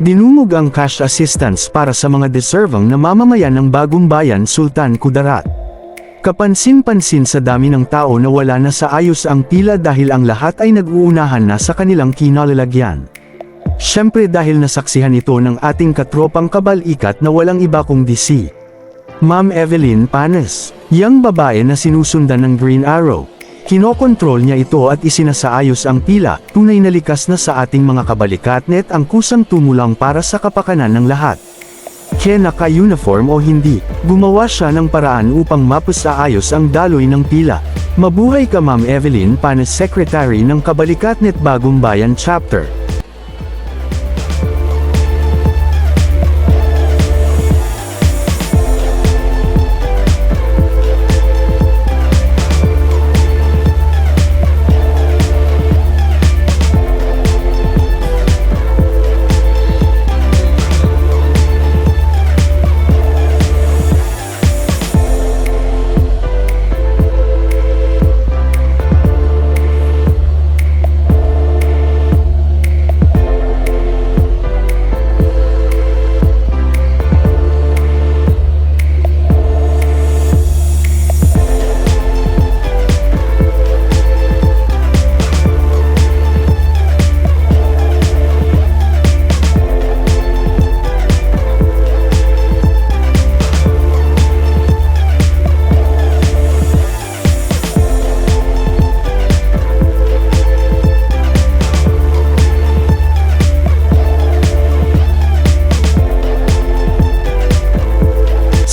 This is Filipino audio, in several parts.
Dinungog ang cash assistance para sa mga deserving na mamamayan ng bagong bayan Sultan Kudarat. Kapansin-pansin sa dami ng tao na wala na sa ayos ang pila dahil ang lahat ay nag-uunahan na sa kanilang kinalalagyan. Siyempre dahil nasaksihan ito ng ating katropang kabalikat na walang iba kundi si Ma'am Evelyn Panes, yang babae na sinusundan ng Green Arrow. Kinokontrol niya ito at isinasaayos ang pila, tunay na likas na sa ating mga kabalikatnet ang kusang tumulang para sa kapakanan ng lahat. Kaya naka-uniform o hindi, gumawa siya ng paraan upang mapasaayos ang daloy ng pila. Mabuhay ka Ma'am Evelyn Panes Secretary ng Kabalikatnet Bagong Bayan Chapter.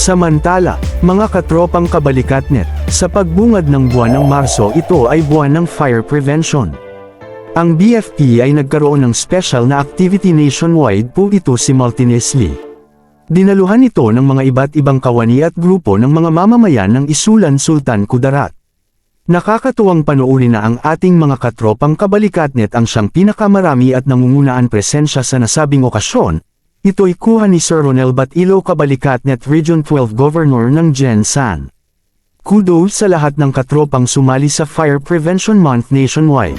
Samantala, mga katropang kabalikatnet, sa pagbungad ng buwan ng Marso ito ay buwan ng fire prevention. Ang BFP ay nagkaroon ng special na activity nationwide po ito simultaneously. Dinaluhan ito ng mga iba't ibang kawani at grupo ng mga mamamayan ng Isulan Sultan Kudarat. Nakakatuwang panoorin na ang ating mga katropang kabalikatnet ang siyang pinakamarami at nangungunaan presensya sa nasabing okasyon, Ito'y kuha ni Sir Ronel Batilo Kabalikatnet Region 12 Governor ng Jensan. Kudos sa lahat ng katropang sumali sa Fire Prevention Month nationwide.